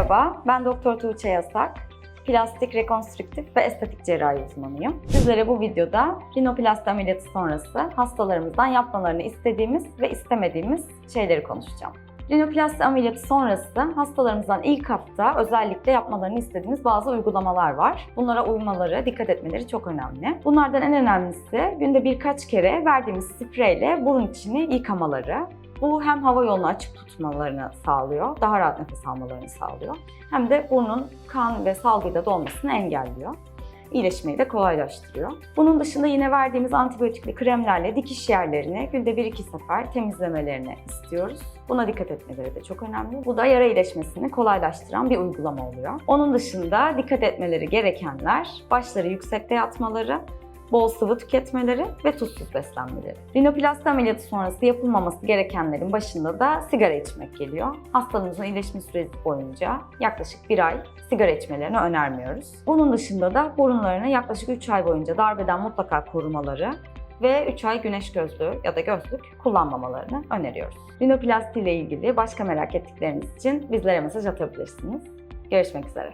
Merhaba, ben Doktor Tuğçe Yasak. Plastik, rekonstrüktif ve estetik cerrahi uzmanıyım. Sizlere bu videoda rinoplasti ameliyatı sonrası hastalarımızdan yapmalarını istediğimiz ve istemediğimiz şeyleri konuşacağım. Rinoplasti ameliyatı sonrası hastalarımızdan ilk hafta özellikle yapmalarını istediğimiz bazı uygulamalar var. Bunlara uymaları, dikkat etmeleri çok önemli. Bunlardan en önemlisi günde birkaç kere verdiğimiz spreyle burun içini yıkamaları. Bu hem hava yolunu açık tutmalarını sağlıyor, daha rahat nefes almalarını sağlıyor. Hem de burnun kan ve salgıyla dolmasını engelliyor. İyileşmeyi de kolaylaştırıyor. Bunun dışında yine verdiğimiz antibiyotikli kremlerle dikiş yerlerini günde 1-2 sefer temizlemelerini istiyoruz. Buna dikkat etmeleri de çok önemli. Bu da yara iyileşmesini kolaylaştıran bir uygulama oluyor. Onun dışında dikkat etmeleri gerekenler başları yüksekte yatmaları, bol sıvı tüketmeleri ve tuzsuz beslenmeleri. Rinoplasti ameliyatı sonrası yapılmaması gerekenlerin başında da sigara içmek geliyor. Hastamızın iyileşme süresi boyunca yaklaşık bir ay sigara içmelerini önermiyoruz. Bunun dışında da burunlarını yaklaşık 3 ay boyunca darbeden mutlaka korumaları ve 3 ay güneş gözlüğü ya da gözlük kullanmamalarını öneriyoruz. Rinoplasti ile ilgili başka merak ettikleriniz için bizlere mesaj atabilirsiniz. Görüşmek üzere.